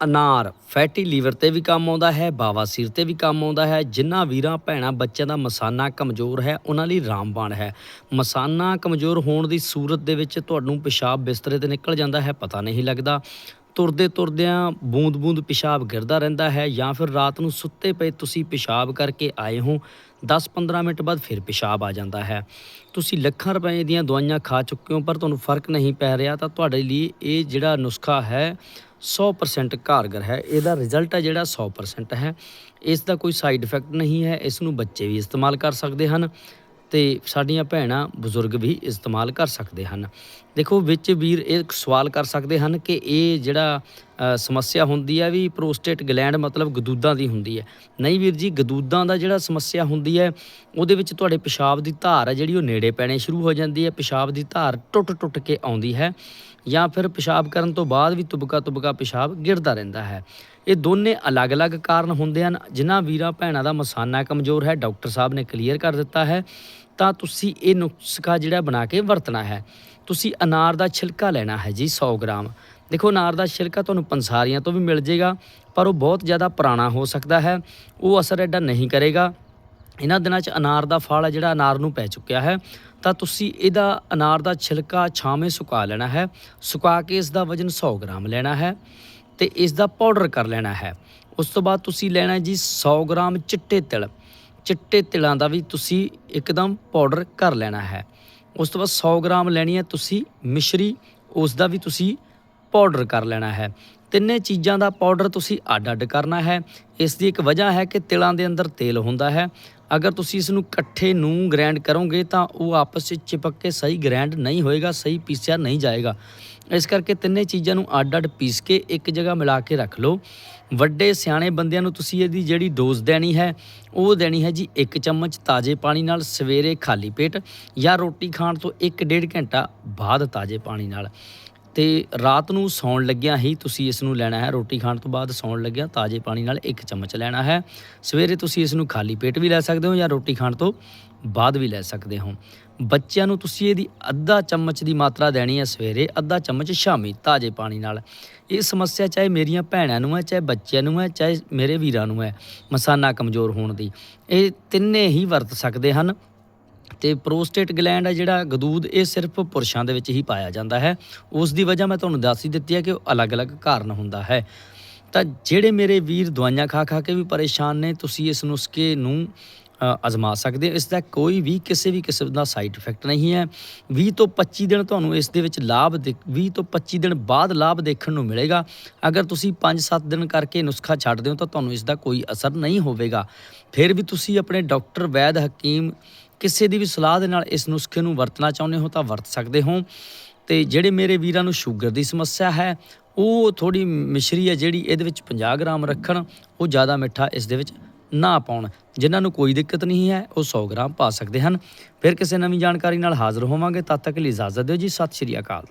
ਅਨਾਰ fatty liver ਤੇ ਵੀ ਕੰਮ ਆਉਂਦਾ ਹੈ ਬਾਵਾਸੀਰ ਤੇ ਵੀ ਕੰਮ ਆਉਂਦਾ ਹੈ ਜਿਨ੍ਹਾਂ ਵੀਰਾਂ, ਭੈਣਾਂ, ਬੱਚਿਆਂ ਦਾ ਮਸਾਨਾ ਕਮਜ਼ੋਰ ਹੈ, ਉਹਨਾਂ ਲਈ ਰਾਮਬਾਣ ਹੈ। ਮਸਾਨਾ ਕਮਜ਼ੋਰ ਹੋਣ ਦੀ ਸੂਰਤ ਦੇ ਵਿੱਚ ਤੁਹਾਨੂੰ ਪਿਸ਼ਾਬ ਬਿਸਤਰੇ ਤੇ ਨਿਕਲ ਜਾਂਦਾ ਹੈ, ਪਤਾ ਨਹੀਂ ਲੱਗਦਾ। ਤੁਰਦੇ ਤੁਰਦਿਆਂ ਬੂੰਦ-ਬੂੰਦ ਪਿਸ਼ਾਬ ਗਿਰਦਾ ਰਹਿੰਦਾ ਹੈ ਜਾਂ ਫਿਰ ਰਾਤ ਨੂੰ ਸੁੱਤੇ ਪਏ ਤੁਸੀਂ ਪਿਸ਼ਾਬ ਕਰਕੇ ਆਏ ਹੋ 10-15 ਮਿੰਟ ਬਾਅਦ ਫਿਰ ਪਿਸ਼ਾਬ ਆ ਜਾਂਦਾ ਹੈ। ਤੁਸੀਂ ਲੱਖਾਂ ਰੁਪਏ ਦੀਆਂ ਦਵਾਈਆਂ ਖਾ ਚੁੱਕੇ ਹੋ, ਪਰ ਤੁਹਾਨੂੰ ਫ਼ਰਕ ਨਹੀਂ ਪੈ ਰਿਹਾ ਤਾਂ ਤੁਹਾਡੇ ਲਈ ਇਹ ਜਿਹੜਾ ਨੁਸਖਾ ਹੈ 100% ਕਾਰਗਰ ਹੈ। ਇਹਦਾ ਰਿਜ਼ਲਟ ਹੈ ਜਿਹੜਾ 100% ਹੈ। ਇਸ ਦਾ ਕੋਈ ਸਾਈਡ ਇਫੈਕਟ ਨਹੀਂ ਹੈ, ਇਸ ਨੂੰ ਬੱਚੇ ਵੀ ਇਸਤੇਮਾਲ ਕਰ ਸਕਦੇ ਹਨ। ਤੇ ਸਾਡੀਆਂ ਭੈਣਾਂ ਬਜ਼ੁਰਗ ਵੀ ਇਸਤੇਮਾਲ ਕਰ ਸਕਦੇ ਹਨ। ਦੇਖੋ ਵਿੱਚ ਵੀਰ ਇਹ ਸਵਾਲ ਕਰ ਸਕਦੇ ਹਨ ਕਿ ਇਹ ਜਿਹੜਾ ਸਮੱਸਿਆ ਹੁੰਦੀ ਹੈ ਵੀ ਪ੍ਰੋਸਟੇਟ ਗਲੈਂਡ ਮਤਲਬ ਗਦੂਦਾਂ ਦੀ ਹੁੰਦੀ ਹੈ। ਨਹੀਂ ਵੀਰ ਜੀ, ਗਦੂਦਾਂ ਦਾ ਜਿਹੜਾ ਸਮੱਸਿਆ ਹੁੰਦੀ ਹੈ, ਉਹਦੇ ਵਿੱਚ ਤੁਹਾਡੇ ਪਿਸ਼ਾਬ ਦੀ ਧਾਰ ਹੈ ਜਿਹੜੀ ਉਹ ਨੇੜੇ ਪੈਣੇ ਸ਼ੁਰੂ ਹੋ ਜਾਂਦੀ ਹੈ, ਪਿਸ਼ਾਬ ਦੀ ਧਾਰ ਟੁੱਟ ਟੁੱਟ ਕੇ ਆਉਂਦੀ ਹੈ ਜਾਂ ਫਿਰ ਪਿਸ਼ਾਬ ਕਰਨ ਤੋਂ ਬਾਅਦ ਵੀ ਤੁਬਕਾ ਤੁਬਕਾ ਪਿਸ਼ਾਬ ਗਿਰਦਾ ਰਹਿੰਦਾ ਹੈ। ਇਹ ਦੋਨੇ ਅਲੱਗ-ਅਲੱਗ ਕਾਰਨ ਹੁੰਦੇ ਹਨ। ਜਿਨ੍ਹਾਂ ਵੀਰਾਂ ਭੈਣਾਂ ਦਾ ਮਸਾਨਾ ਕਮਜ਼ੋਰ ਹੈ, ਡਾਕਟਰ ਸਾਹਿਬ ਨੇ ਕਲੀਅਰ ਕਰ ਦਿੱਤਾ ਹੈ। ਤਾਂ ਤੁਸੀਂ ਇਹ ਨੁਸਖਾ ਜਿਹੜਾ ਬਣਾ ਕੇ ਵਰਤਣਾ ਹੈ, ਤੁਸੀਂ ਅਨਾਰ ਦਾ ਛਿਲਕਾ ਲੈਣਾ ਹੈ ਜੀ 100 ਗ੍ਰਾਮ। ਦੇਖੋ, ਅਨਾਰ ਦਾ ਛਿਲਕਾ ਤੁਹਾਨੂੰ ਪੰਸਾਰੀਆਂ ਤੋਂ ਵੀ ਮਿਲ ਜੇਗਾ, ਪਰ ਉਹ ਬਹੁਤ ਜ਼ਿਆਦਾ ਪੁਰਾਣਾ ਹੋ ਸਕਦਾ ਹੈ। ਉਹ ਅਸਰ ਐਡਾ ਨਹੀਂ ਕਰੇਗਾ। ਇਹਨਾਂ ਦਿਨਾਂ 'ਚ ਅਨਾਰ ਦਾ ਫਲ ਹੈ, ਜਿਹੜਾ ਅਨਾਰ ਨੂੰ ਪੈ ਚੁੱਕਿਆ ਹੈ। ਤਾਂ ਤੁਸੀਂ ਇਹਦਾ ਅਨਾਰ ਦਾ ਛਿਲਕਾ ਛਾਵੇਂ ਸੁਕਾ ਲੈਣਾ ਹੈ। ਸੁਕਾ ਕੇ ਇਸ ਦਾ ਵਜ਼ਨ 100 ਗ੍ਰਾਮ ਲੈਣਾ ਹੈ ਤੇ ਇਸ ਦਾ ਪਾਊਡਰ ਕਰ ਲੈਣਾ ਹੈ। ਉਸ ਤੋਂ ਬਾਅਦ ਤੁਸੀਂ ਲੈਣਾ ਜੀ 100 ਗ੍ਰਾਮ ਚਿੱਟੇ ਤਿਲ। ਚਿੱਟੇ ਤਿਲਾਂ ਦਾ ਵੀ ਤੁਸੀਂ ਇੱਕਦਮ ਪਾਊਡਰ ਕਰ ਲੈਣਾ ਹੈ। ਉਸ ਤੋਂ ਬਾਅਦ 100 ਗ੍ਰਾਮ ਲੈਣੀ ਹੈ ਤੁਸੀਂ ਮਿਸ਼ਰੀ। ਉਸ ਦਾ ਵੀ ਤੁਸੀਂ ਪਾਊਡਰ ਕਰ ਲੈਣਾ ਹੈ। ਤਿੰਨੇ ਚੀਜ਼ਾਂ ਦਾ ਪਾਊਡਰ ਤੁਸੀਂ ਅੱਡ-ਅੱਡ ਕਰਨਾ ਹੈ। ਇਸ ਦੀ ਇੱਕ ਵਜ੍ਹਾ ਹੈ ਕਿ ਤਿਲਾਂ ਦੇ ਅੰਦਰ ਤੇਲ ਹੁੰਦਾ ਹੈ। ਅਗਰ ਤੁਸੀਂ ਇਸ ਨੂੰ ਇਕੱਠੇ ਨੂੰ ਗ੍ਰਾਈਂਡ ਕਰੋਗੇ ਤਾਂ ਉਹ ਆਪਸ ਵਿੱਚ ਚਿਪਕ ਕੇ ਸਹੀ ਗ੍ਰਾਈਂਡ ਨਹੀਂ ਹੋਏਗਾ, ਸਹੀ ਪੀਸਿਆ ਨਹੀਂ ਜਾਏਗਾ। ਇਸ ਕਰਕੇ ਤਿੰਨੇ ਚੀਜ਼ਾਂ ਨੂੰ ਅੱਡ-ਅੱਡ ਪੀਸ ਕੇ ਇੱਕ ਜਗ੍ਹਾ ਮਿਲਾ ਕੇ ਰੱਖ ਲਓ। ਵੱਡੇ ਸਿਆਣੇ ਬੰਦਿਆਂ ਨੂੰ ਤੁਸੀਂ ਇਹਦੀ ਜਿਹੜੀ ਡੋਜ਼ ਦੇਣੀ ਹੈ, ਉਹ ਦੇਣੀ ਹੈ ਜੀ 1 ਚਮਚ ਤਾਜ਼ੇ ਪਾਣੀ ਨਾਲ ਸਵੇਰੇ ਖਾਲੀ ਪੇਟ ਜਾਂ ਰੋਟੀ ਖਾਣ ਤੋਂ 1.5 ਘੰਟਾ ਬਾਅਦ ਤਾਜ਼ੇ ਪਾਣੀ ਨਾਲ। ਤੇ ਰਾਤ ਨੂੰ ਸੌਣ ਲੱਗਿਆਂ ਹੀ ਤੁਸੀਂ ਇਸ ਨੂੰ ਲੈਣਾ ਹੈ। ਰੋਟੀ ਖਾਣ ਤੋਂ ਬਾਅਦ ਸੌਣ ਲੱਗਿਆਂ ਤਾਜ਼ੇ ਪਾਣੀ ਨਾਲ ਇੱਕ ਚਮਚ ਲੈਣਾ ਹੈ। ਸਵੇਰੇ ਤੁਸੀਂ ਇਸ ਨੂੰ ਖਾਲੀ ਪੇਟ ਵੀ ਲੈ ਸਕਦੇ ਹੋ ਜਾਂ ਰੋਟੀ ਖਾਣ ਤੋਂ ਬਾਅਦ ਵੀ ਲੈ ਸਕਦੇ ਹੋ। ਬੱਚਿਆਂ ਨੂੰ ਤੁਸੀਂ ਇਹਦੀ ਅੱਧਾ ਚਮਚ ਦੀ ਮਾਤਰਾ ਦੇਣੀ ਹੈ ਸਵੇਰੇ, ਅੱਧਾ ਚਮਚ ਸ਼ਾਮੀ ਤਾਜ਼ੇ ਪਾਣੀ ਨਾਲ। ਇਹ ਸਮੱਸਿਆ ਚਾਹੇ ਮੇਰੀਆਂ ਭੈਣਾਂ ਨੂੰ ਹੈ, ਚਾਹੇ ਬੱਚਿਆਂ ਨੂੰ ਹੈ, ਚਾਹੇ ਮੇਰੇ ਵੀਰਾਂ ਨੂੰ ਹੈ, ਮਸਾਨਾ ਕਮਜ਼ੋਰ ਹੋਣ ਦੀ। ਇਹ ਤਿੰਨੇ ਹੀ ਵਰਤ ਸਕਦੇ ਹਨ। ਤੇ ਪ੍ਰੋਸਟੇਟ ਗਲੈਂਡ ਹੈ ਜਿਹੜਾ ਗਦੂਦ, ਇਹ ਸਿਰਫ ਪੁਰਸ਼ਾਂ ਦੇ ਵਿੱਚ ਹੀ ਪਾਇਆ ਜਾਂਦਾ ਹੈ। ਉਸ ਦੀ ਵਜ੍ਹਾ ਮੈਂ ਤੁਹਾਨੂੰ ਦੱਸ ਹੀ ਦਿੱਤੀ ਹੈ ਕਿ ਉਹ ਅਲੱਗ-ਅਲੱਗ ਕਾਰਨ ਹੁੰਦਾ ਹੈ। ਤਾਂ ਜਿਹੜੇ ਮੇਰੇ ਵੀਰ ਦਵਾਈਆਂ ਖਾ ਖਾ ਕੇ ਵੀ ਪਰੇਸ਼ਾਨ ਨੇ, ਤੁਸੀਂ ਇਸ ਨੁਸਖੇ ਨੂੰ ਅਜ਼ਮਾ ਸਕਦੇ ਹੋ। ਇਸ ਦਾ ਕੋਈ ਵੀ ਕਿਸੇ ਵੀ ਕਿਸਮ ਦਾ ਸਾਈਡ ਇਫੈਕਟ ਨਹੀਂ ਹੈ। 20 ਤੋਂ 25 ਦਿਨ ਤੁਹਾਨੂੰ ਇਸ ਦੇ ਵਿੱਚ ਲਾਭ ਦਿਖ- 20 ਤੋਂ 25 ਦਿਨ ਬਾਅਦ ਲਾਭ ਦੇਖਣ ਨੂੰ ਮਿਲੇਗਾ। ਅਗਰ ਤੁਸੀਂ 5-7 ਦਿਨ ਕਰਕੇ ਨੁਸਖਾ ਛੱਡਦੇ ਹੋ ਤਾਂ ਤੁਹਾਨੂੰ ਇਸ ਦਾ ਕੋਈ ਅਸਰ ਨਹੀਂ ਹੋਵੇਗਾ। ਫਿਰ ਵੀ ਤੁਸੀਂ ਆਪਣੇ ਡਾਕਟਰ ਵੈਦ ਹਕੀਮ ਕਿਸੇ ਦੀ ਵੀ ਸਲਾਹ ਦੇ ਨਾਲ ਇਸ ਨੁਸਖੇ ਨੂੰ ਵਰਤਣਾ ਚਾਹੁੰਦੇ ਹੋ ਤਾਂ ਵਰਤ ਸਕਦੇ ਹੋ। ਤੇ ਜਿਹੜੇ ਮੇਰੇ ਵੀਰਾਂ ਨੂੰ ਸ਼ੂਗਰ ਦੀ ਸਮੱਸਿਆ ਹੈ, ਉਹ ਥੋੜੀ ਮਿਸ਼ਰੀ ਹੈ ਜਿਹੜੀ ਇਹਦੇ ਵਿੱਚ 50 ਗ੍ਰਾਮ ਰੱਖਣ, ਉਹ ਜ਼ਿਆਦਾ ਮਿੱਠਾ ਇਸ ਦੇ ਵਿੱਚ ਨਾ ਪਾਉਣ। ਜਿਨ੍ਹਾਂ ਨੂੰ ਕੋਈ ਦਿੱਕਤ ਨਹੀਂ ਹੈ, ਉਹ 100 ਗ੍ਰਾਮ ਪਾ ਸਕਦੇ ਹਨ। ਫਿਰ ਕਿਸੇ ਨਵੀਂ ਜਾਣਕਾਰੀ ਨਾਲ ਹਾਜ਼ਰ ਹੋਵਾਂਗੇ। ਤਦ ਤੱਕ ਲਈ ਇਜਾਜ਼ਤ ਦਿਓ ਜੀ। ਸਤਿ ਸ਼੍ਰੀ ਅਕਾਲ।